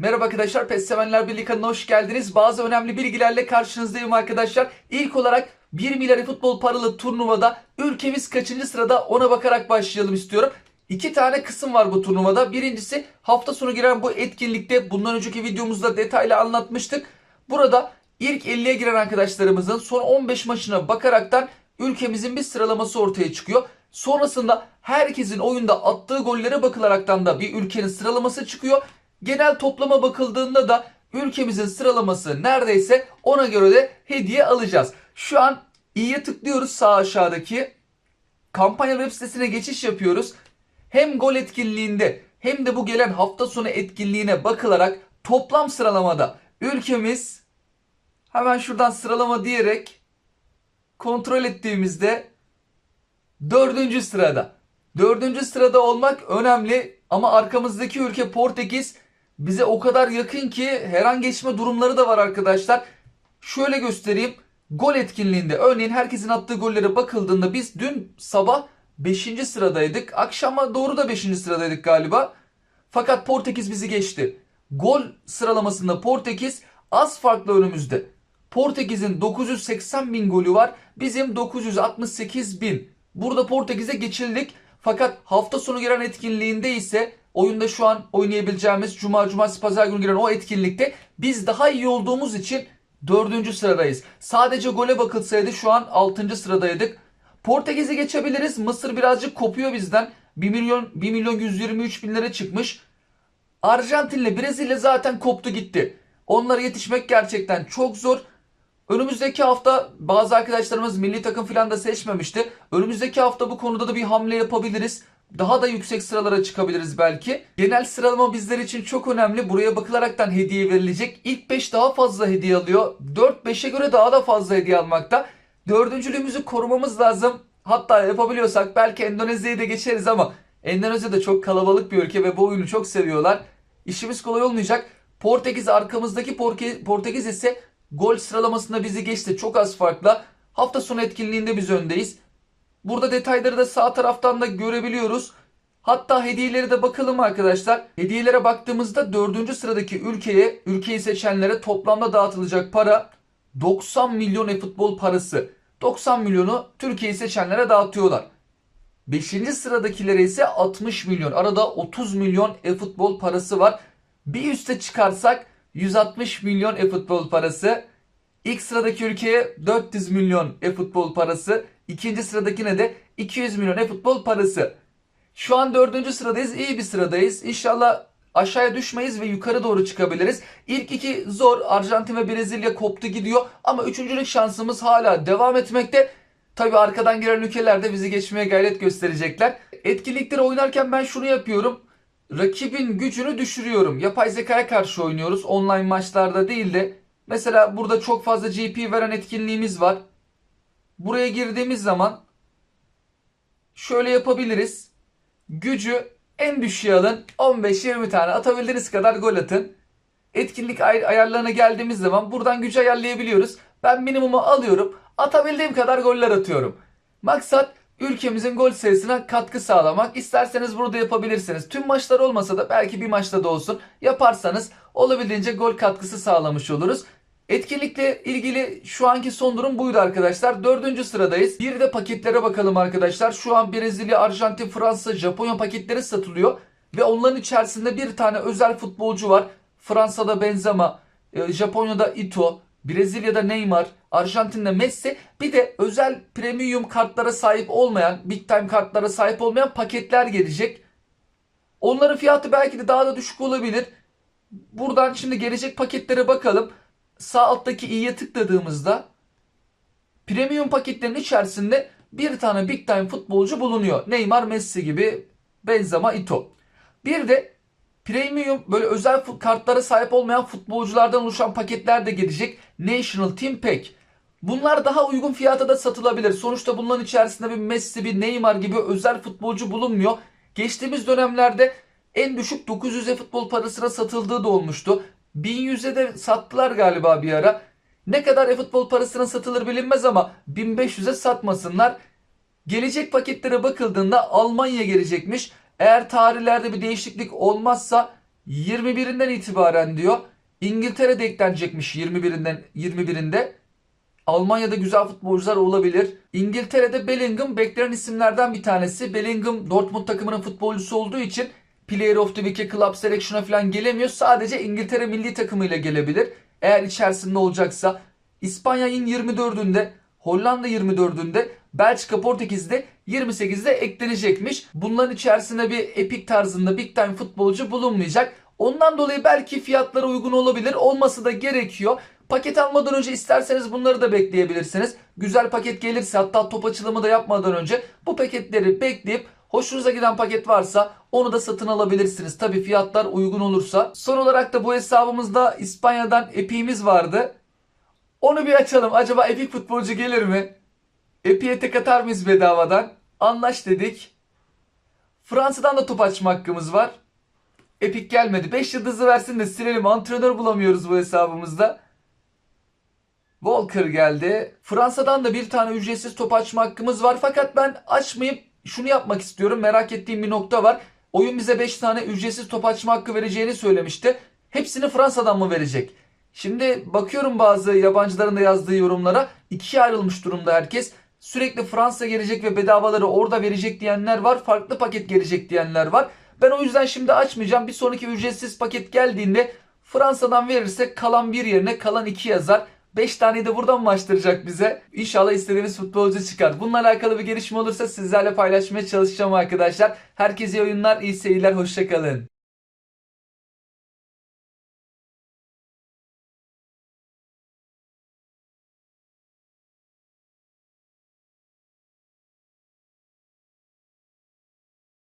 Merhaba arkadaşlar, PES Sevenler Birliği kanalına hoş geldiniz. Bazı önemli bilgilerle karşınızdayım arkadaşlar. İlk olarak 1 milyar futbol paralı turnuvada ülkemiz kaçıncı sırada ona bakarak başlayalım istiyorum. İki tane kısım var bu turnuvada. Birincisi hafta sonu giren bu etkinlikte bundan önceki videomuzda detaylı anlatmıştık. Burada ilk 50'ye giren arkadaşlarımızın son 15 maçına bakaraktan ülkemizin bir sıralaması ortaya çıkıyor. Sonrasında herkesin oyunda attığı gollere bakılaraktan da bir ülkenin sıralaması çıkıyor. Genel toplama bakıldığında da ülkemizin sıralaması neredeyse ona göre de hediye alacağız. Şu an iyiye tıklıyoruz sağ aşağıdaki. Kampanya web sitesine geçiş yapıyoruz. Hem gol etkinliğinde hem de bu gelen hafta sonu etkinliğine bakılarak toplam sıralamada ülkemiz hemen şuradan sıralama diyerek kontrol ettiğimizde dördüncü sırada. Dördüncü sırada olmak önemli ama arkamızdaki ülke Portekiz bize o kadar yakın ki her an geçme durumları da var arkadaşlar. Şöyle göstereyim. Gol etkinliğinde örneğin herkesin attığı gollere bakıldığında biz dün sabah 5. sıradaydık. Akşama doğru da 5. sıradaydık galiba. Fakat Portekiz bizi geçti. Gol sıralamasında Portekiz az farklı önümüzde. Portekiz'in 980 bin golü var. Bizim 968 bin. Burada Portekiz'e geçildik. Fakat hafta sonu giren etkinliğinde ise oyunda şu an oynayabileceğimiz Cuma, Cumartesi, Pazar günü giren o etkinlikte biz daha iyi olduğumuz için 4. sıradayız. Sadece gole bakılsaydı şu an 6. sıradaydık. Portekiz'i geçebiliriz. Mısır birazcık kopuyor bizden. 1 milyon 1 milyon 123 bin lira çıkmış. Arjantin'le Brezilya zaten koptu gitti. Onlara yetişmek gerçekten çok zor. Önümüzdeki hafta bazı arkadaşlarımız milli takım filan da seçmemişti. Önümüzdeki hafta bu konuda da bir hamle yapabiliriz. Daha da yüksek sıralara çıkabiliriz belki. Genel sıralama bizler için çok önemli. Buraya bakılaraktan hediye verilecek. İlk 5 daha fazla hediye alıyor. 4-5'e göre daha da fazla hediye almakta. Dördüncülüğümüzü korumamız lazım. Hatta yapabiliyorsak belki Endonezya'yı da geçeriz ama Endonezya da çok kalabalık bir ülke ve bu oyunu çok seviyorlar. İşimiz kolay olmayacak. Portekiz arkamızdaki Portekiz ise gol sıralamasında bizi geçti. Çok az farkla. Hafta sonu etkinliğinde biz öndeyiz. Burada detayları da sağ taraftan da görebiliyoruz. Hatta hediyeleri de bakalım arkadaşlar. Hediyelere baktığımızda dördüncü sıradaki ülkeye, ülkeyi seçenlere toplamda dağıtılacak para 90 milyon e-futbol parası. 90 milyonu Türkiye'yi seçenlere dağıtıyorlar. 5. sıradakilere ise 60 milyon. Arada 30 milyon e-futbol parası var. Bir üste çıkarsak 160 milyon e-futbol parası. İlk sıradaki ülkeye 400 milyon e-futbol parası. İkinci sıradakine de 200 milyon e-futbol parası. Şu an dördüncü sıradayız. İyi bir sıradayız. İnşallah aşağıya düşmeyiz ve yukarı doğru çıkabiliriz. İlk iki zor. Arjantin ve Brezilya koptu gidiyor. Ama üçüncülük şansımız hala devam etmekte. Tabi arkadan giren ülkeler de bizi geçmeye gayret gösterecekler. Etkinlikleri oynarken ben şunu yapıyorum. Rakibin gücünü düşürüyorum. Yapay zekaya karşı oynuyoruz. Online maçlarda değil de. Mesela burada çok fazla GP veren etkinliğimiz var. Buraya girdiğimiz zaman şöyle yapabiliriz. Gücü en düşüğe alın. 15-20 tane atabildiğiniz kadar gol atın. Etkinlik ay- ayarlarına geldiğimiz zaman buradan gücü ayarlayabiliyoruz. Ben minimumu alıyorum. Atabildiğim kadar goller atıyorum. Maksat ülkemizin gol sayısına katkı sağlamak. İsterseniz burada yapabilirsiniz. Tüm maçlar olmasa da belki bir maçta da olsun yaparsanız olabildiğince gol katkısı sağlamış oluruz. Etkinlikle ilgili şu anki son durum buydu arkadaşlar. Dördüncü sıradayız. Bir de paketlere bakalım arkadaşlar. Şu an Brezilya, Arjantin, Fransa, Japonya paketleri satılıyor. Ve onların içerisinde bir tane özel futbolcu var. Fransa'da Benzema, e, Japonya'da Ito, Brezilya'da Neymar, Arjantin'de Messi. Bir de özel premium kartlara sahip olmayan, big time kartlara sahip olmayan paketler gelecek. Onların fiyatı belki de daha da düşük olabilir. Buradan şimdi gelecek paketlere bakalım. Sağ alttaki i'ye tıkladığımızda premium paketlerin içerisinde bir tane big time futbolcu bulunuyor. Neymar, Messi gibi, Benzema, Ito. Bir de premium böyle özel kartlara sahip olmayan futbolculardan oluşan paketler de gelecek. National Team Pack. Bunlar daha uygun fiyata da satılabilir. Sonuçta bunların içerisinde bir Messi, bir Neymar gibi özel futbolcu bulunmuyor. Geçtiğimiz dönemlerde en düşük 900'e futbol parasına satıldığı da olmuştu. 1100'e de sattılar galiba bir ara. Ne kadar e-futbol parasına satılır bilinmez ama 1500'e satmasınlar. Gelecek paketlere bakıldığında Almanya gelecekmiş. Eğer tarihlerde bir değişiklik olmazsa 21'inden itibaren diyor. İngiltere de eklenecekmiş 21'inden 21'inde. Almanya'da güzel futbolcular olabilir. İngiltere'de Bellingham beklenen isimlerden bir tanesi. Bellingham Dortmund takımının futbolcusu olduğu için Player of the Week'e Club Selection'a falan gelemiyor. Sadece İngiltere milli takımıyla gelebilir. Eğer içerisinde olacaksa. İspanya'nın 24'ünde, Hollanda 24'ünde, Belçika Portekiz'de 28'de eklenecekmiş. Bunların içerisinde bir epik tarzında big time futbolcu bulunmayacak. Ondan dolayı belki fiyatları uygun olabilir. Olması da gerekiyor. Paket almadan önce isterseniz bunları da bekleyebilirsiniz. Güzel paket gelirse hatta top açılımı da yapmadan önce bu paketleri bekleyip hoşunuza giden paket varsa onu da satın alabilirsiniz. Tabi fiyatlar uygun olursa. Son olarak da bu hesabımızda İspanya'dan Epic'imiz vardı. Onu bir açalım. Acaba Epic futbolcu gelir mi? Epic'e tek atar mıyız bedavadan? Anlaş dedik. Fransa'dan da top açma hakkımız var. Epic gelmedi. 5 yıldızı versin de silelim. Antrenör bulamıyoruz bu hesabımızda. Walker geldi. Fransa'dan da bir tane ücretsiz top açma hakkımız var. Fakat ben açmayıp şunu yapmak istiyorum. Merak ettiğim bir nokta var. Oyun bize 5 tane ücretsiz top açma hakkı vereceğini söylemişti. Hepsini Fransa'dan mı verecek? Şimdi bakıyorum bazı yabancıların da yazdığı yorumlara. ikiye ayrılmış durumda herkes. Sürekli Fransa gelecek ve bedavaları orada verecek diyenler var. Farklı paket gelecek diyenler var. Ben o yüzden şimdi açmayacağım. Bir sonraki ücretsiz paket geldiğinde Fransa'dan verirse kalan bir yerine kalan iki yazar. 5 taneyi de buradan mı açtıracak bize? İnşallah istediğimiz futbolcu çıkar. Bununla alakalı bir gelişme olursa sizlerle paylaşmaya çalışacağım arkadaşlar. Herkese iyi oyunlar, iyi seyirler, hoşçakalın.